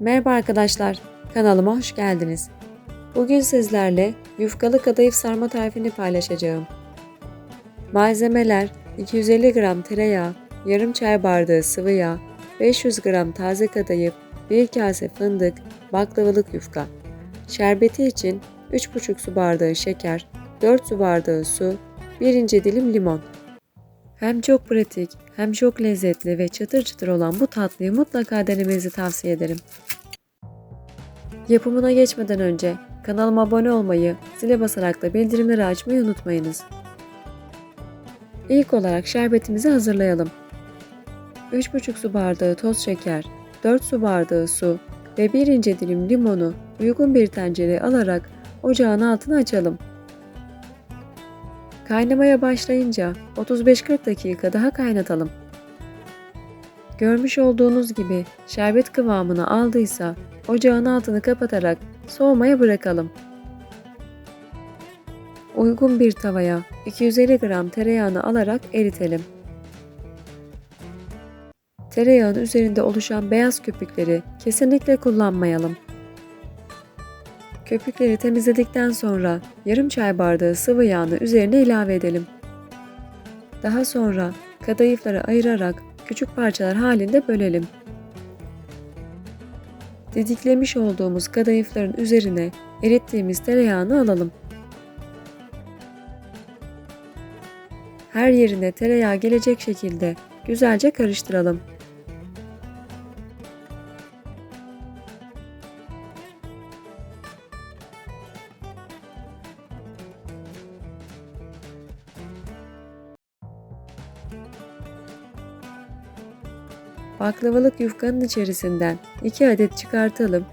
Merhaba arkadaşlar, kanalıma hoş geldiniz. Bugün sizlerle yufkalı kadayıf sarma tarifini paylaşacağım. Malzemeler 250 gram tereyağı, yarım çay bardağı sıvı yağ, 500 gram taze kadayıf, 1 kase fındık, baklavalık yufka. Şerbeti için 3,5 su bardağı şeker, 4 su bardağı su, 1 ince dilim limon. Hem çok pratik hem çok lezzetli ve çıtır çıtır olan bu tatlıyı mutlaka denemenizi tavsiye ederim. Yapımına geçmeden önce kanalıma abone olmayı, zile basarak da bildirimleri açmayı unutmayınız. İlk olarak şerbetimizi hazırlayalım. 3,5 su bardağı toz şeker, 4 su bardağı su ve 1 ince dilim limonu uygun bir tencereye alarak ocağın altını açalım. Kaynamaya başlayınca 35-40 dakika daha kaynatalım. Görmüş olduğunuz gibi şerbet kıvamını aldıysa ocağın altını kapatarak soğumaya bırakalım. Uygun bir tavaya 250 gram tereyağını alarak eritelim. Tereyağın üzerinde oluşan beyaz köpükleri kesinlikle kullanmayalım. Köpükleri temizledikten sonra yarım çay bardağı sıvı yağını üzerine ilave edelim. Daha sonra kadayıfları ayırarak küçük parçalar halinde bölelim. Didiklemiş olduğumuz kadayıfların üzerine erittiğimiz tereyağını alalım. Her yerine tereyağı gelecek şekilde güzelce karıştıralım. Baklavalık yufkanın içerisinden 2 adet çıkartalım.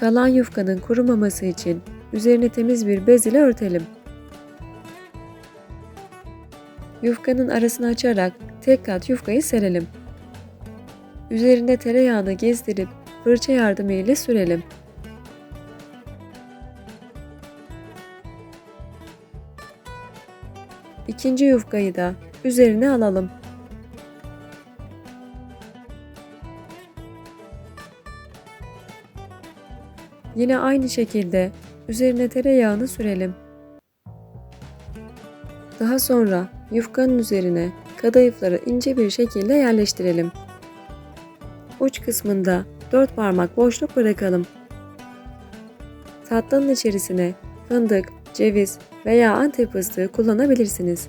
Kalan yufkanın kurumaması için üzerine temiz bir bez ile örtelim. Yufkanın arasını açarak tek kat yufkayı serelim. Üzerine tereyağını gezdirip fırça yardımıyla sürelim. İkinci yufkayı da üzerine alalım. Yine aynı şekilde üzerine tereyağını sürelim. Daha sonra yufkanın üzerine kadayıfları ince bir şekilde yerleştirelim. Uç kısmında 4 parmak boşluk bırakalım. Tatlının içerisine fındık, ceviz veya antep fıstığı kullanabilirsiniz.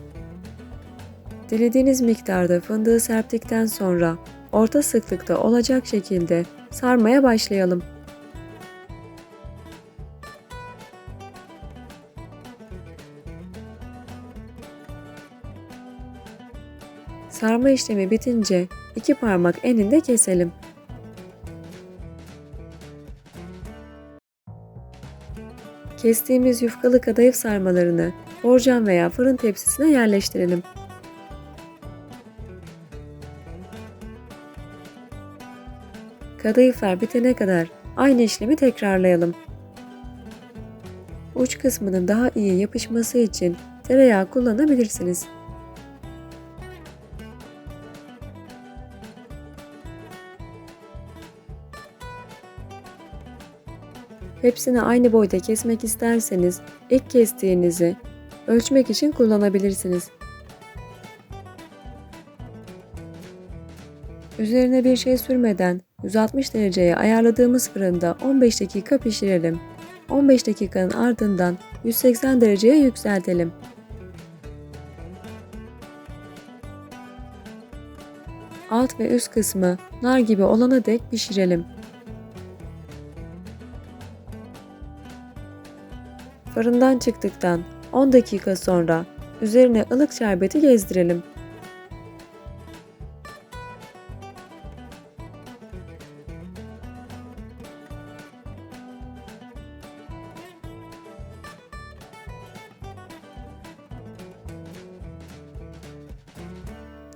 Dilediğiniz miktarda fındığı serptikten sonra orta sıklıkta olacak şekilde sarmaya başlayalım. Sarma işlemi bitince iki parmak eninde keselim. Kestiğimiz yufkalı kadayıf sarmalarını borcam veya fırın tepsisine yerleştirelim. Kadayıflar bitene kadar aynı işlemi tekrarlayalım. Uç kısmının daha iyi yapışması için tereyağı kullanabilirsiniz. Hepsini aynı boyda kesmek isterseniz ilk kestiğinizi ölçmek için kullanabilirsiniz. Üzerine bir şey sürmeden 160 dereceye ayarladığımız fırında 15 dakika pişirelim. 15 dakikanın ardından 180 dereceye yükseltelim. Alt ve üst kısmı nar gibi olana dek pişirelim. Fırından çıktıktan 10 dakika sonra üzerine ılık şerbeti gezdirelim.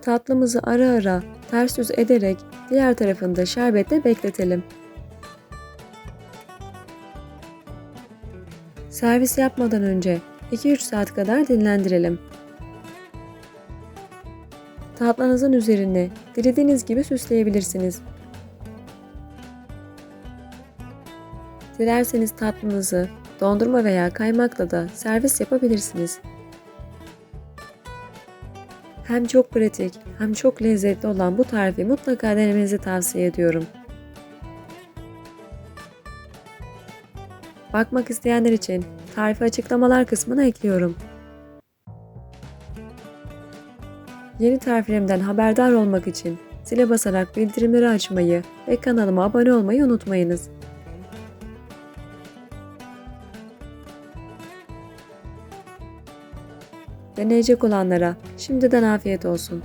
Tatlımızı ara ara ters yüz ederek diğer tarafında şerbetle bekletelim. Servis yapmadan önce 2-3 saat kadar dinlendirelim. Tatlınızın üzerine dilediğiniz gibi süsleyebilirsiniz. Dilerseniz tatlınızı dondurma veya kaymakla da servis yapabilirsiniz. Hem çok pratik hem çok lezzetli olan bu tarifi mutlaka denemenizi tavsiye ediyorum. Bakmak isteyenler için tarifi açıklamalar kısmına ekliyorum. Yeni tariflerimden haberdar olmak için zile basarak bildirimleri açmayı ve kanalıma abone olmayı unutmayınız. Deneyecek olanlara şimdiden afiyet olsun.